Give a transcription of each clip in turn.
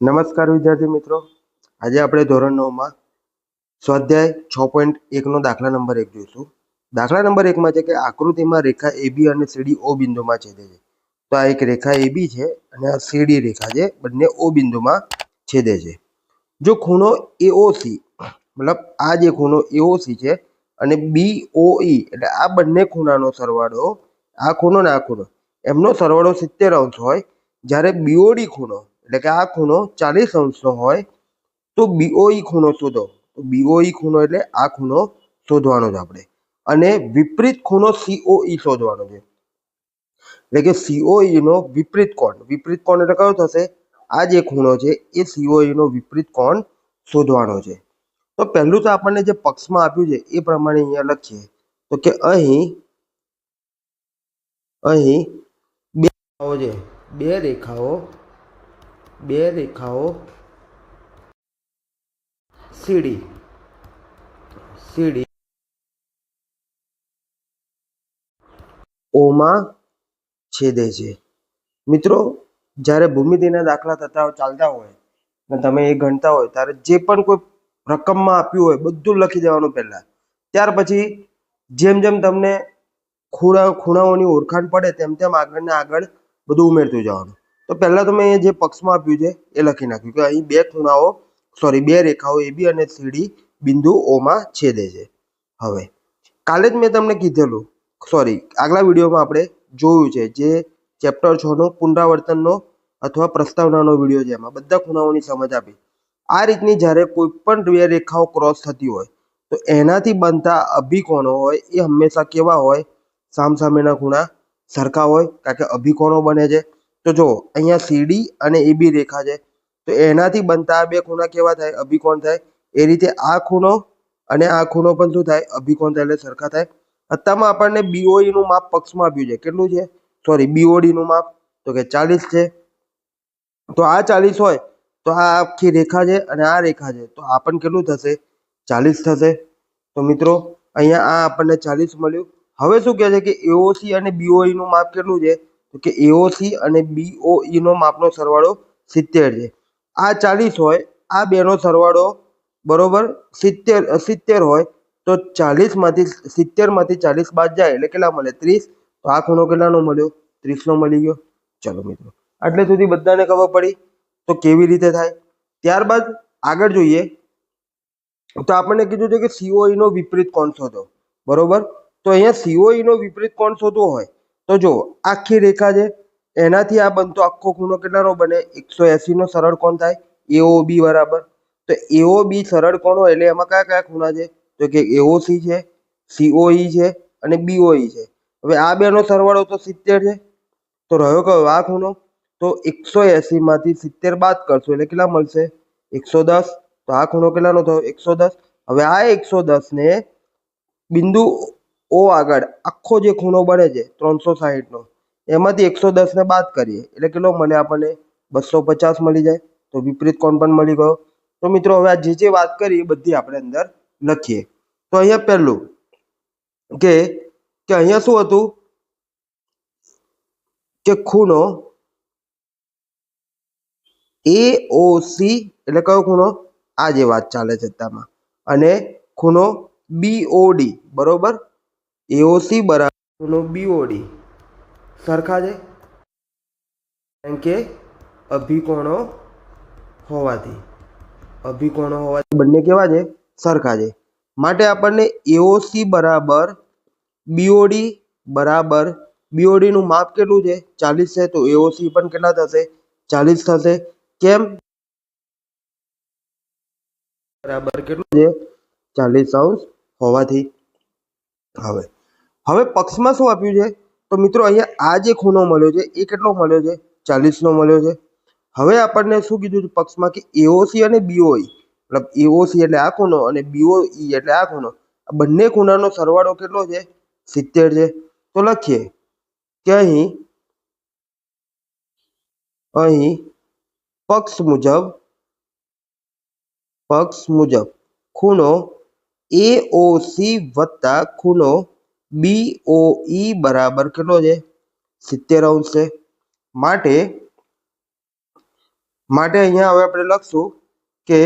નમસ્કાર વિદ્યાર્થી મિત્રો. આજે આપણે ધોરણ નવમાં સ્વાધ્યાય છ પોઈન્ટ એકનો દાખલા નંબર એક જોઈશું. દાખલા નંબર એકમાં છે કે આકૃતિમાં રેખા એબી અને સીડી ઓ બિંદુમાં છેદે છે. તો આ એક રેખા એબી છે અને આ સીડી રેખા છે. બંને ઓ બિંદુમાં છેદે છે. જો ખૂણો એઓસી મતલબ આ જે ખૂણો એઓસી છે અને બી ઓ ઈ એટલે આ બંને ખૂણાનો સરવાળો, આ ખૂણો ને આ ખૂણો, એમનો સરવાળો સિત્તેર અંશ હોય. જ્યારે બીઓડી ખૂણો એટલે કે આ ખૂણો ચાલીસ અંશનો હોય, તો બીઓઈ ખૂણો શોધો. તો બીઓઈ ખૂણો એટલે આ ખૂણો શોધવાનો છે આપણે. અને વિપરીત ખૂણો સીઓઈ શોધવાનો છે. એટલે કે સીઓઈનો વિપરીત કોણ? વિપરીત કોણ એટલે કયો થશે? આ જે ખૂણો છે, એ સીઓઈનો વિપરીત કોણ શોધવાનો છે. તો પહેલું તો આપણને જે પક્ષમાં આપ્યું છે, એ પ્રમાણે અહીંયા લખીએ. તો કે અહીં અહીં બે રેખાઓ છે. બે રેખાઓ બે રેખાઓ. સીડી. સીડી. ઓમાં છેદે છે. મિત્રો, જ્યારે ભૂમિતિના દાખલા થતા ચાલતા હોય, અને તમે એ ગણતા હોય, ત્યારે જે પણ કોઈ રકમમાં આપ્યું હોય, બધું લખી દેવાનું પહેલા. ત્યાર પછી, જેમ જેમ તમને ખૂણા, ખૂણાઓની ઓળખાણ પડે, તેમ તેમ આગળ ને આગળ બધું ઉમેરતું જવાનું. તો પહેલાં તો મેં જે પક્ષમાં આપ્યું છે, એ લખી નાખ્યું કે અહીં બે ખૂણાઓ સોરી બે રેખાઓ એબી અને સીડી બિંદુ ઓમાં છેદે છે. હવે, કાલે જ મેં તમને કીધેલું સોરી આગલા વિડીયોમાં આપણે જોયું છે જે ચેપ્ટર છ નો પુનરાવર્તનનો અથવા પ્રસ્તાવનાનો વીડિયો છે એમાં બધા ખૂણાઓની સમજ આપી. આ રીતની જ્યારે કોઈ પણ બે રેખાઓ ક્રોસ થતી હોય, તો એનાથી બનતા અભિકોણો હોય, એ હંમેશા કેવા હોય? સામસામેના ખૂણા સરખા હોય, કારણ કે અભિકોણો બને છે. તો જો અહીંયા સીડી અને એબી રેખા છે. તો એનાથી બનતા આ બે ખૂણા કેવા થાય? અભિકોણ થાય. એ રીતે આ ખૂણો અને આ ખૂણો પણ શું થાય? અભિકોણ થાય એટલે સરખા થાય. અત્યારમાં આપણને BOE નું માપ પક્ષમાં આપ્યું છે. કેટલું છે? સોરી બીઓડીનું માપ. તો કે ચાલીસ છે. તો આ ચાલીસ હોય, તો આ આખી રેખા છે અને આ રેખા છે. તો આ પણ કેટલું થશે? ચાલીસ થશે. તો મિત્રો, અહીંયા આ આપણને ચાલીસ મળ્યું. હવે શું કહે છે કે એઓસી અને બીઓઈનું નું માપ કેટલું છે? કે એઓસી અને BOE નો માપનો સરવાળો સિત્તેર છે. આ ચાલીસ હોય, આ બેનો સરવાળો બરોબર સિત્તેર સિત્તેર હોય, તો ચાલીસમાંથી સિત્તેરમાંથી ચાલીસ બાદ જાય, એટલે કેટલા મળે? ત્રીસ. તો આ ખૂણો કેટલાનો મળ્યો? ત્રીસનો મળી ગયો. ચલો મિત્રો, આટલે સુધી બધાને ખબર પડી. તો કેવી રીતે થાય? ત્યારબાદ આગળ જોઈએ. તો આપણને કીધું છે કે COE નો વિપરીત કોણ શોધો? બરોબર? તો અહીંયા COE નો વિપરીત કોણ શોધવો હોય તો જો, આખી રેખા છે એનાથી આ બનતો આખો ખૂણો કેટલાનો બને? એકસો એસી નો સરળ કોણ થાય? AOB બરાબર. તો એઓ બી સરળ કોણ હોય? એટલે એમાં કયા કયા ખૂણા છે? તો કે AOC છે સીઓઈ છે અને બીઓઈ છે. હવે આ બેનો સરવાળો તો સિત્તેર છે. તો રહ્યો કયો આ ખૂણો? તો એકસો એસી માંથી સિત્તેર બાદ કરશો એટલે કેટલા મળશે? એકસો દસ. તો આ ખૂણો કેટલાનો થયો? એકસો દસ. હવે આ એકસો દસ ને બિંદુ ઓ આગળ આખો જે ખૂણો બને છે, ત્રણસો સાહીઠનો, એમાંથી એકસો દસને બાદ કરીએ, એટલે કેટલો મળે આપણને? બસો પચાસ મળી જાય, તો વિપરીત કોણ પણ મળી ગયો? તો મિત્રો, હવે આ જે જે વાત કરી એ બધી આપણે અંદર લખીએ. તો અહીંયા પહેલું કે કે અહીંયા શું હતું? કે ખૂણો એઓસી એટલે કયો ખૂણો? આ જે વાત ચાલે છે તેમાં. અને ખૂણો બીઓડી બરોબર? એઓસી બરાબર ખૂણો બીઓડી સરખા છે? કારણ કે અભિકોણો હોવાથી. અભિકોણો હોવાથી બંને કેવા છે? સરખા છે. માટે આપણને એઓસી બરાબર બીઓડી બરાબર બીઓડીનું માપ કેટલું છે? ચાલીસ છે, તો એઓસી પણ કેટલા થશે? ચાલીસ થશે. કેમ? બરાબર કેટલું છે? ચાલીસ અંશ હોવાથી. હવે હવે પક્ષમાં શું આપ્યું છે? તો મિત્રો અહીંયા આ જે ખૂણો મળ્યો છે, એ કેટલો મળ્યો છે? ચાલીસનો મળ્યો છે. હવે આપણને શું કીધું છે પક્ષમાં કે એઓસી અને બીઓઈ મતલબ એઓસી એટલે આ ખૂણો અને બીઓઈ એટલે આ ખૂણો. આ બંને ખૂણાનો સરવાળો કેટલો છે? સિત્તેર છે. તો લખીએ. કે અહીં અહીં પક્ષ મુજબ પક્ષ મુજબ ખૂણો એઓસી વત્તા ખૂણો બીઓઈ બરાબર કેટલો છે? સિત્તેર અંશ છે. માટે માટે અહીંયા હવે આપણે લખશું કે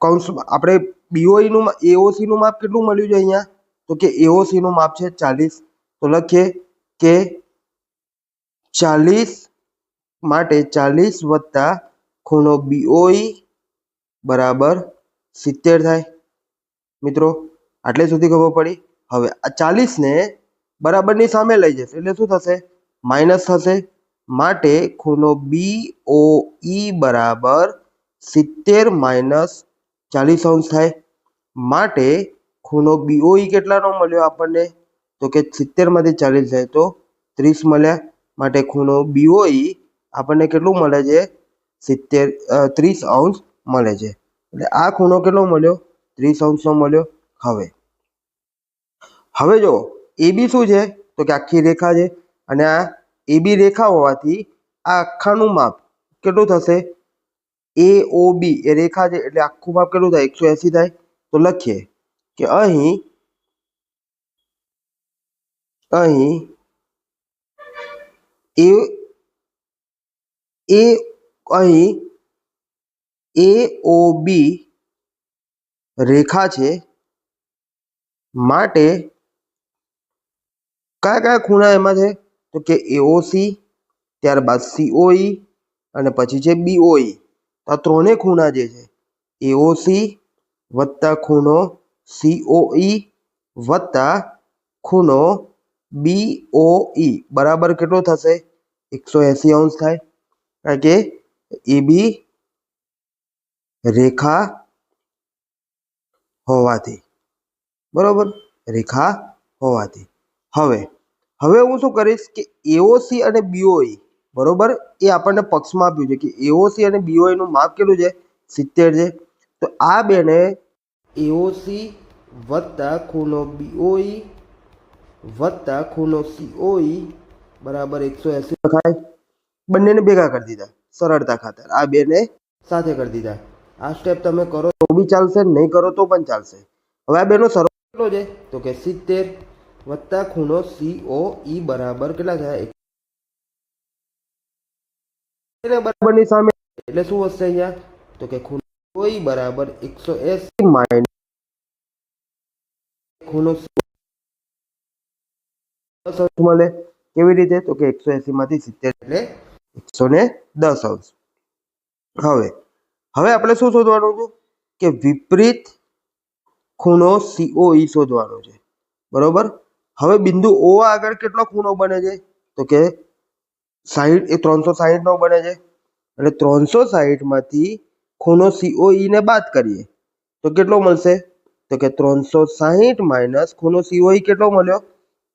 કૌંસમાં આપણે BOE નું AOC નું માપ કેટલું મળ્યું છે અહીંયા? તો કે AOC નું માપ છે ચાલીસ. તો લખીએ કે ચાલીસ માટે ચાલીસ વત્તા ખૂણો BOE બરાબર સિત્તેર થાય. મિત્રો આટલે સુધી ખબર પડી. હવે આ ચાલીસને બરાબરની સામે લઈ જશે. એટલે શું થશે? માઇનસ થશે. માટે ખૂણો ઈ બરાબર સિત્તેર માઇનસ ચાલીસ અંશ થાય. માટે ખૂણો ઈ કેટલાનો મળ્યો આપણને? તો કે સિત્તેરમાંથી ચાલીસ જાય તો ત્રીસ મળ્યા. માટે ખૂણો ઈ આપણને કેટલું મળે છે? સિત્તેર ત્રીસ અંશ મળે છે. એટલે આ ખૂણો કેટલો મળ્યો? ત્રીસ અંશનો મળ્યો. હવે. હવે જો બી શું છે? તો કે આખી રેખા છે અને આ AB રેખા હોવાથી આ આખાનું માપ કેટલું થશે? AOB એ રેખા છે એટલે આખું માપ કેટલું થાય? એકસો એંસી થાય. તો લખીએ કે અહીં અહીં એ એ, અહીં AOB રેખા છે માટે કયા કયા ખૂણા એમાં છે? તો કે AOC ત્યારબાદ COE અને પછી છે BOE આ ત્રણેય ખૂણા જે છે AOC વત્તા ખૂણો COE વત્તા ખૂણો BOE બરાબર કેટલો થશે? એકસો એંસી અંશ થાય. કારણ કે AB રેખા હોવાથી. બરોબર? રેખા હોવાથી. હવે હવે હું શું કરીશ કે એઓસી અને બીઓઈ બરોબર? એ આપણને પક્ષમાં આપ્યું છે કે એઓસી અને બીઓઈનું નું માપ કેટલું છે? સિત્તેર છે. તો આ બેને એઓસી વત્તા ખૂણો બીઓઈ વત્તા ખૂણો સીઓઈ બરાબર એકસો એસી લખાય. બંનેને ભેગા કરી દીધા, સરળતા ખાતર. આ બેને સાથે કરી દીધા. આ સ્ટેપ તમે કરો તો બી ચાલશે, નહીં કરો તો પણ ચાલશે. હવે આ બેનો સરવાળો કેટલો છે તો કે સિત્તેર વત્તા ખૂણો COE બરાબર કેટલા થયા? એને બરાબરની સામે. એટલે શું વધશે અહીંયા? તો કે ખૂણો COE બરાબર એકસો એસી માઇનસ ખૂણો દસ અંશ મળે. કેવી રીતે? તો કે એકસો એસી માંથી સિત્તેર એટલે એકસો ને દસ અંશ. હવે હવે આપણે શું શોધવાનું છે કે વિપરીત ખૂણો COE શોધવાનો છે. બરોબર? હવે બિંદુ O આગળ કેટલો ખૂણો બને છે? તો કે સાહીઠ એ ત્રણસો સાહીઠ નો બને છે. એટલે ત્રણસો સાહીઠમાંથી ખૂણો COE ને બાદ કરીએ. તો કેટલો મળશે? તો કે ત્રણસો સાહીઠ માઇનસ ખૂણો COE કેટલો મળ્યો?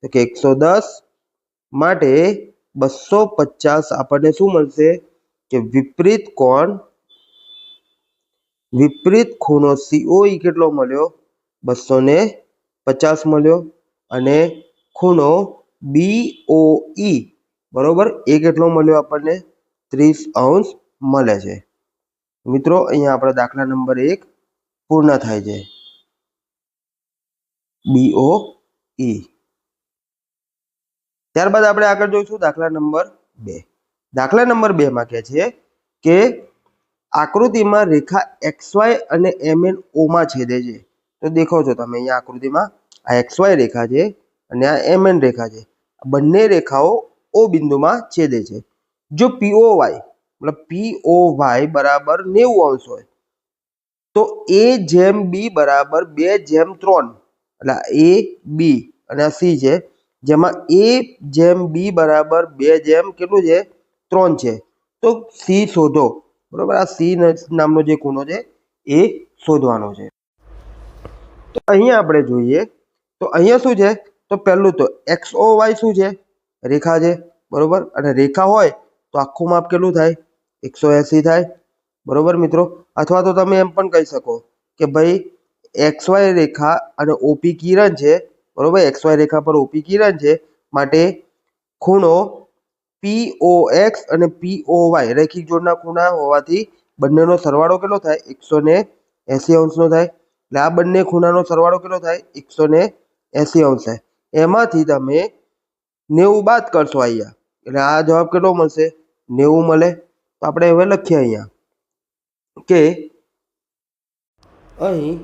તો કે એકસો દસ. માટે બસો પચાસ આપણને શું મળશે? કે વિપરીત કોણ? વિપરીત ખૂણો COE કેટલો મળ્યો? બસો ને પચાસ મળ્યો અને ખૂણો બીઓઈ બરોબર? એ કેટલો મળ્યો આપણને? ત્રીસ અંશ મળે છે. મિત્રો, અહીંયા આપણો દાખલા નંબર એક પૂર્ણ થાય છે. બીઓઈ ત્યારબાદ આપણે આગળ જોઈશું દાખલા નંબર બે. દાખલા નંબર બે માં કહે છે કે આકૃતિમાં રેખા એક્સ વાય અને એમ એન ઓમાં છેદે છે. તો દેખો છો તમે અહીંયા આકૃતિમાં. આ એક્સ વાય રેખા છે અને આ એમ એન રેખા છે. બંને રેખાઓ ઓ બિંદુમાં છેદે છે. જો પીઓ વાય મતલબ પીઓ વાય બરાબર નેવું અંશ હોય, તો એ જેમ બી બરાબર બે જેમ ત્રણ, એટલે એ બી અને આ સી છે. જેમાં એ જેમ બી બરાબર બે જેમ કેટલું છે? ત્રણ છે. તો સી શોધો. બરાબર? આ સી નામનો જે ખૂણો છે, એ શોધવાનો છે. તો અહીંયા આપણે જોઈએ, તો અહીંયા શું છે? તો પહેલું તો એક્સ ઓ વાય શું છે? રેખા છે, બરોબર? અને રેખા હોય તો આખું માપ કેટલું થાય? એકસો એંસી થાય, બરોબર મિત્રો? અથવા તો તમે એમ પણ કહી શકો કે ભાઈ એક્સ વાય રેખા અને ઓપી કિરણ છે, બરોબર? એક્સ વાય રેખા પર ઓપી કિરણ છે, માટે ખૂણો પી ઓ એક્સ અને પી ઓ વાય, રેખિક જોડના ખૂણા હોવાથી બંનેનો સરવાળો કેટલો થાય? એકસો ને એંસી અંશનો થાય. એટલે આ બંને ખૂણાનો સરવાળો કેટલો થાય? એકસો ને એંસી અંશ. થાય એમાંથી તમે નેવું બાદ કરશો અહીંયા. એટલે આ જવાબ કેટલો મળશે? નેવું મળે. તો આપણે હવે લખીએ અહીંયા કે અહીં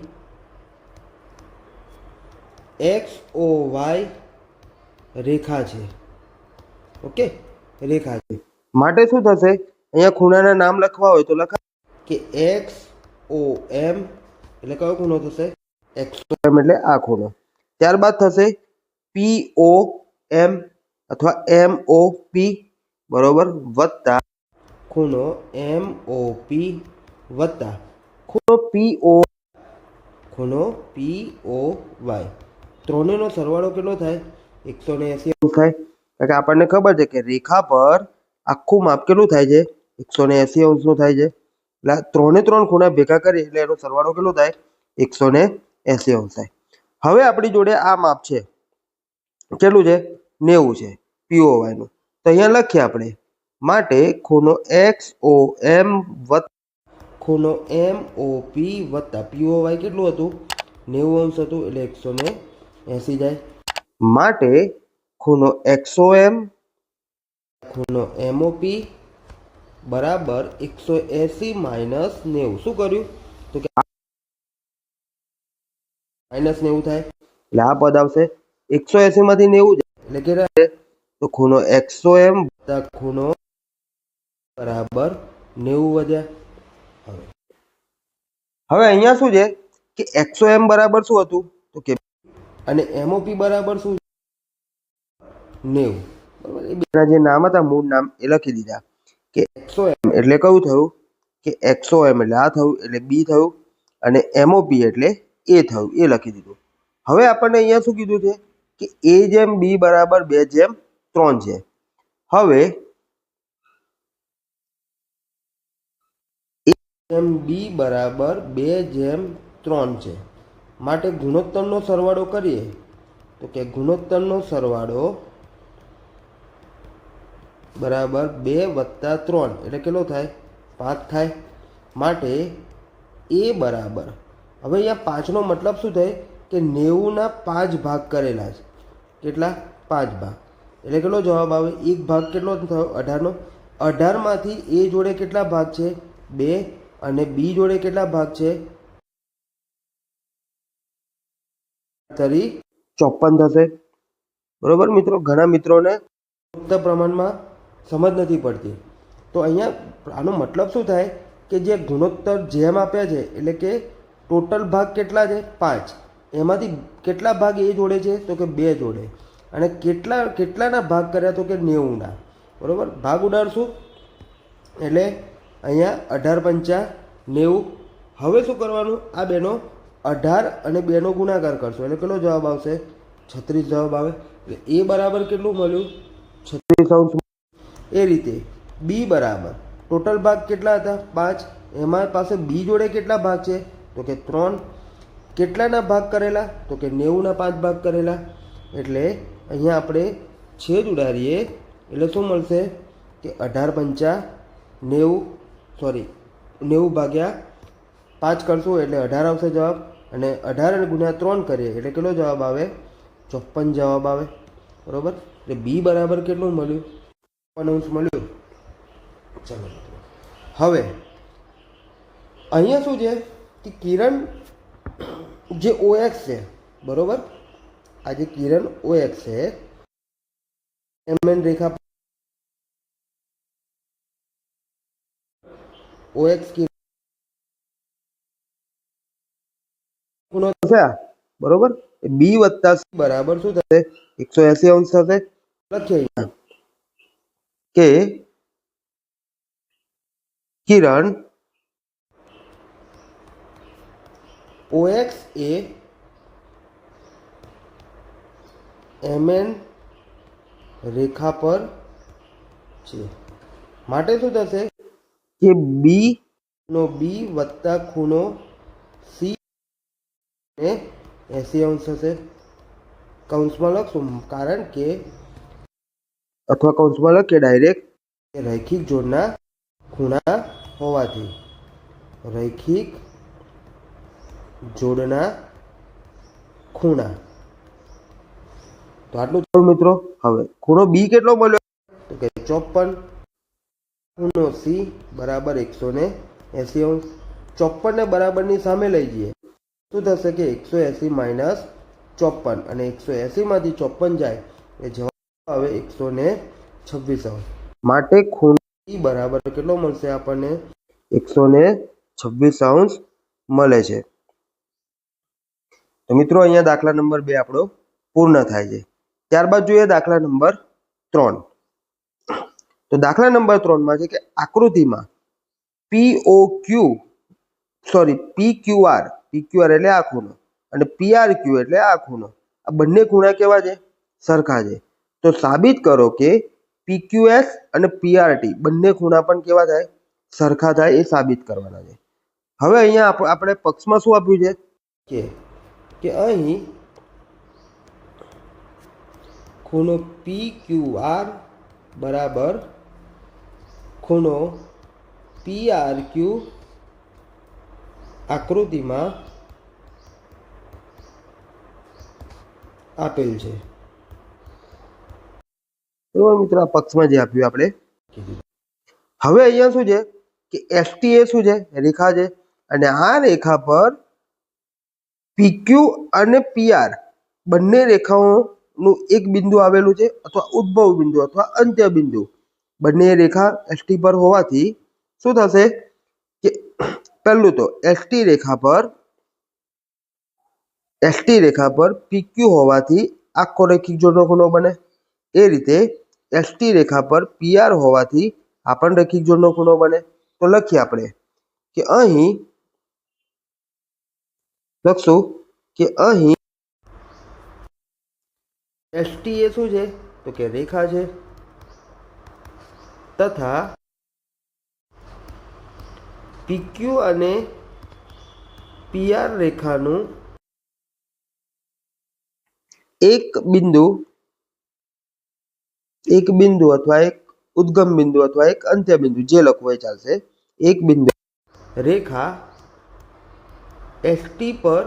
એક્સ ઓ વાય રેખા છે. ઓકે? રેખા છે. માટે શું થશે? અહીંયા ખૂણાના નામ લખવા હોય તો લખા કે એક્સ ઓ એમ એટલે કયો ખૂણો થશે? એક્સ એમ એટલે આ ખૂણો. ત્યારબાદ થશે પી ઓ એમ અથવા એમ ઓ પી બરોબર વત્તા ખૂણો એમ ઓ પી વત્તા ખૂણો પી ઓ ખૂણો પી ઓ વાય ત્રણેયનો સરવાળો કેટલો થાય? એકસો ને એંસી અંશ થાય? કારણ કે આપણને ખબર છે કે રેખા પર આખું માપ કેટલું થાય છે? એકસો ને એંસી અંશનું થાય છે. એટલે ત્રણે ત્રણ ખૂણા ભેગા કરીએ એટલે એનો સરવાળો કેટલો થાય? એકસો ને એંસી અંશ થાય. હવે આપણી જોડે આ માપ છે. કેટલું છે? નેવું છે. પીઓવાયનું તો અહીંયા લખીએ આપણે. માટે ખૂણો એક્સ ઓ એમ ખૂણો એમ ઓ પી વત્તા પીઓવાય કેટલું હતું? નેવું અંશ હતું એટલે એકસો ને એંસી જાય. માટે ખૂણો એક્સો એમ ખૂણો એમઓપી બરાબર એકસો એંસી માઇનસ નેવું. શું કર્યું? તો કે માઇનસ નેવું થાય. એટલે આ પદ આવશે એકસો એંસીમાંથી નેવું એટલે કે તો ખૂણો એકસો એમ ખૂણો બરાબર નેવું વધ્યા. હવે હવે અહીંયા શું છે? કે એકસો એમ બરાબર શું હતું? તો કે અને એમઓપી બરાબર શું નેવું. બરાબર. એ બેના જે નામ હતા, મૂળ નામ એ લખી દીધા. કે એકસો એમ એટલે કયું થયું? કે એકસો એમ એટલે આ થયું, એટલે બી થયું, અને એમઓપી એટલે એ થયું, એ લખી દીધું. હવે આપણને અહીંયા શું કીધું છે? કે એ જેમ બી બરાબર, બે જેમ ત્રણ છે. હવે એ જેમ બી બરાબર, બે જેમ ત્રણ છે. માટે ગુણોત્તરનો સરવાળો કરીએ. તો કે ગુણોત્તરનો સરવાળો બરાબર બે વત્તા ત્રણ. એટલે કેટલો થાય? પાંચ થાય. માટે એ બરાબર. હવે અહીંયા પાંચનો મતલબ શું થાય? કે નેવુંના પાંચ ભાગ કરેલા છે. કેટલા? પાંચ ભાગ. એટલે કેટલો જવાબ આવે? એક ભાગ કેટલો થયો? અઢારનો. અઢારમાંથી એ જોડે કેટલા ભાગ છે? બે. અને બી જોડે કેટલા ભાગ છે? તરી ચોપન થશે. બરોબર મિત્રો? ઘણા મિત્રોને મુક્ત પ્રમાણમાં સમજ નથી પડતી. તો અહીંયા આનો મતલબ શું થાય કે જે ગુણોત્તર જેમ આપ્યા છે, એટલે કે ટોટલ ભાગ કેટલા છે? પાંચ. એમાંથી કેટલા ભાગ એ જોડે છે? તો કે બે જોડે. અને કેટલા, કેટલાના ભાગ કર્યા? તો કે નેવુંના. બરાબર? ભાગ ઉડાડશું. એટલે અહીંયા અઢાર પંચા નેવું. હવે શું કરવાનું? આ બેનો અઢાર અને બેનો ગુણાકાર કરશો. એટલે કેટલો જવાબ આવશે? છત્રીસ જવાબ આવે. એટલે એ બરાબર કેટલું મળ્યું? છત્રીસ અંશ એ રીતે બી બરાબર. ટોટલ ભાગ કેટલા હતા? પાંચ. એમાં પાસે બી જોડે કેટલા ભાગ છે? તો કે ત્રણ. કેટલાના ભાગ કરેલા? તો કે નેવુંના પાંચ ભાગ કરેલા. એટલે અહીંયા આપણે છેદ ઉડાડીએ. એટલે શું મળશે? કે અઢાર પંચા નેવું સોરી નેવું ભાગ્યા પાંચ કરશું એટલે અઢાર આવશે જવાબ. અને અઢાર ગુણ્યા ત્રણ કરીએ એટલે કેટલો જવાબ આવે? ચોપન જવાબ આવે. બરાબર? એટલે બી બરાબર કેટલું મળ્યું? ચોપન અંશ મળ્યું? ચલો હવે અહીંયા શું છે કે કિરણ જે ઓએક્સ છે બરોબર? આ જે કિરણ ઓએક્સ છે એમએન રેખા ઓએક્સ ખૂણો થશે આ, બરોબર? બી વત્તા સી બરાબર શું થશે? એકસો એસી અંશ થશે. લખીએ અહીંયા કે કિરણ ઓએક્સ એ એમએન રેખા પર છે. માટે શું થશે? કે બી નો બી વત્તા ખૂણો સી ને એસી અંશ થશે કૌંસમાં લખશું કારણ કે અથવા કૌંસમાં લખીએ ડાયરેક્ટ રૈખિક જોડના ખૂણા હોવાથી. રૈખિક જોડના ખૂણા. તો આટલું થયું મિત્રો. હવે ખૂણો બી કેટલો મળ્યો? તો કે ચોપન ખૂણો સી બરાબર એકસો ને એસી અંશ. ચોપનને બરાબરની સામે લઈ જઈએ. શું થશે કે એકસો એસી માઇનસ ચોપન અને એકસો એસીમાંથી ચોપન જાય. એ જવાબ આવે એકસો ને છવ્વીસ આવે માટે ખૂણો બરાબર કેટલો મળશે આપણને? એકસો ને છવ્વીસ અંશ મળે છે. તો મિત્રો અહીંયા દાખલા નંબર બે આપણો પૂર્ણ થાય છે. ત્યારબાદ જોઈએ દાખલા નંબર ત્રણ. તો દાખલા નંબર ત્રણમાં છે કે આકૃતિમાં P O Q sorry P Q R P Q R એટલે આ ખૂણો અને પી આર ક્યુ એટલે આ ખૂણો. આ બંને ખૂણા કેવા છે? સરખા છે. તો સાબિત કરો કે પીક્યુએસ અને પીઆરટી બંને ખૂણા પણ કેવા થાય? સરખા થાય એ સાબિત કરવાના છે. હવે અહીંયા આપણે પક્ષમાં શું આપ્યું છે? કે કે અહીં ખૂણો પી ક્યુ આર બરાબર ખૂણો પી આર ક્યુ આકૃતિમાં આપેલ છે. બરોબર મિત્રો? આ પક્ષમાં જે આપ્યું આપણે. હવે અહીંયા શું છે કે એસટી એ શું છે? રેખા છે. અને આ રેખા પર પીક્યુ અને પીઆર બંને રેખાઓનું એક બિંદુ આવેલું છે અથવા ઉદ્ભવ બિંદુ અથવા અંત્ય બિંદુ બંને રેખા એસટી પર હોવાથી શું થશે કે પહેલું તો એસટી રેખા પર એસટી રેખા પર પીક્યુ હોવાથી આખો રેખિક જોડનો ખૂણો બને. એ રીતે એસટી રેખા પર પીઆર હોવાથી આ પણ રેખિક જોડનો ખૂણો બને. તો લખીએ આપણે કે અહીં લખશું કે અહીં એસટી એ શું છે? તો કે રેખા છે. તથા પીક્યુ અને પીઆર રેખાનું એક બિંદુ એક બિંદુ અથવા એક ઉદ્ગમ બિંદુ અથવા એક અંત્ય બિંદુ જે લખવું હોય ચાલશે એક બિંદુ રેખા એસટી પર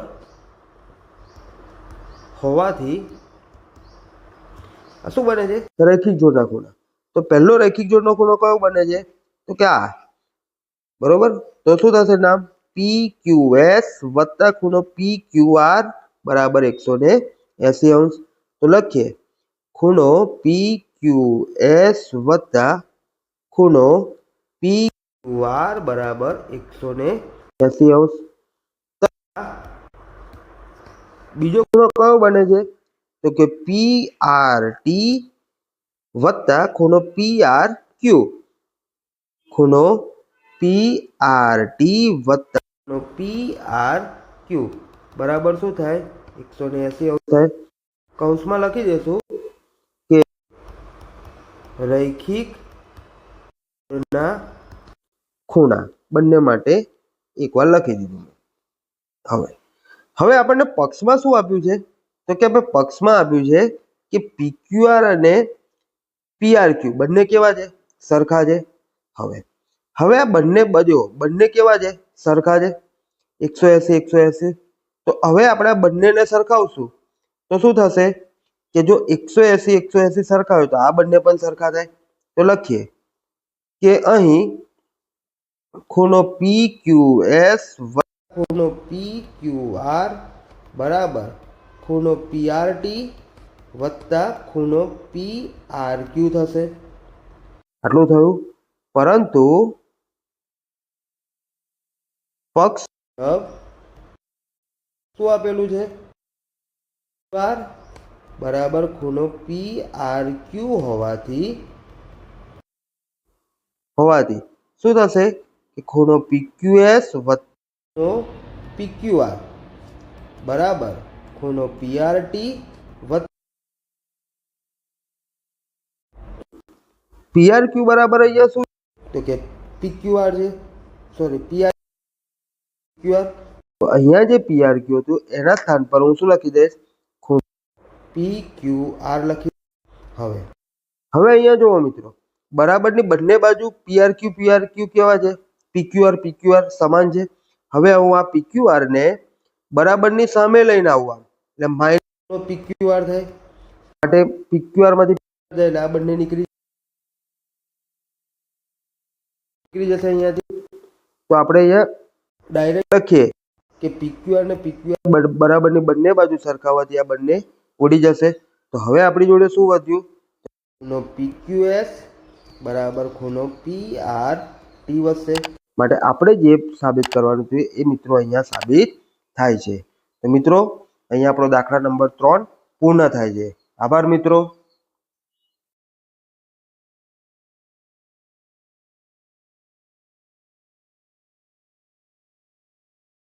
હોવાથી આ શું બને છે રૈખિક જોડના ખૂણા તો પહેલો રૈખિક જોડનો ખૂણો કયો બને છે તો કે આ બરોબર તો શું થશે નામ પી ક્યુ એસ વત્તા ખૂણો પી ક્યુ આર બરાબર એકસો ને એસી અંશ તો લખીએ ખૂણો પી ક્યુ એસ વત્તા ખૂણો પી આર બરાબર એકસો ને એસી અંશ. બીજો ખૂણો કયો બને છે? તો કે પી આર ટી વત્તા ખૂણો પી આર ક્યુ ખૂણો પી આર ટી વત્તા પી આર ક્યુ બરાબર શું થાય? એકસો ને એસી થાય. કૌંસમાં લખી દેશું. રૈખિક ખૂણા. બંને માટે એકવાર લખી દીધું હવે હવે આપણને પક્ષમાં શું આપ્યું છે? તો કે આપણે પક્ષમાં આપ્યું છે કે પીક્યુઆર અને પીઆરક્યુ. બંને કેવા છે? સરખા છે. હવે હવે આ બંને બજો, બંને કેવા છે? સરખા છે. એકસો એસી એકસો એસી. તો હવે આપણે બંનેને સરખાવશું. તો શું થશે? કે જો એકસો એસી એકસો એસી સરખા હોય તો આ બંને પણ સરખા થાય તો લખીએ કે અહીં ખૂણો પી ક્યુ એસ ખૂણો પી ક્યુ આર બરાબર ખૂણો પી આર ટી વત્તા ખૂણો પી આર ક્યુ થશે આટલું થયું પરંતુ પક્ષ શું આપેલું છે આર બરાબર ખૂણો પી આર ક્યુ હોવાથી હોવાથી શું થશે કે ખૂણો પીક્યુએસ વત્તા પીક્યુઆર બરાબર. ખૂણો પીઆરટી વત્તા પીઆરક્યુ બરાબર અહીંયા શું? તો કે પીક્યુઆર છે. સોરી પીઆર ક્યુઆર તો અહીંયા જે પીઆરક્યુ હતું, એના સ્થાન પર હું શું લખી દઈશ? ખૂણો પી ક્યુ આર લખી હવે હવે અહીંયા જુઓ મિત્રો, બરાબરની બંને બાજુ પીઆરક્યુ પીઆરક્યુ કેવા છે? પીક્યુઆર પીક્યુઆર સમાન છે. હવે હું આ પીક્યુઆર ને બરાબરની સામે લઈને આવવા એટલે માઇનસ પીક્યુઆર થાય. માટે પીક્યુઆરમાંથી જાય એટલે આ બંને નીકળી નીકળી જશે અહીંયાથી. તો આપણે અહીંયા ડાયરેક્ટ લખીએ કે પીક્યુઆર ને પીક્યુઆર બરાબરની બંને બાજુ સરખાવવાથી આ બંને ઉડી જશે. તો હવે આપણી જોડે શું વધ્યું? ખૂણો પીક્યુએસ બરાબર ખૂણો પી આર ટી વધશે. માટે આપણે જે સાબિત કરવાનું હતું એ મિત્રો અહીંયા સાબિત થાય છે. તો મિત્રો અહીંયા આપણો દાખલા નંબર ત્રણ પૂર્ણ થાય છે. આભાર મિત્રો.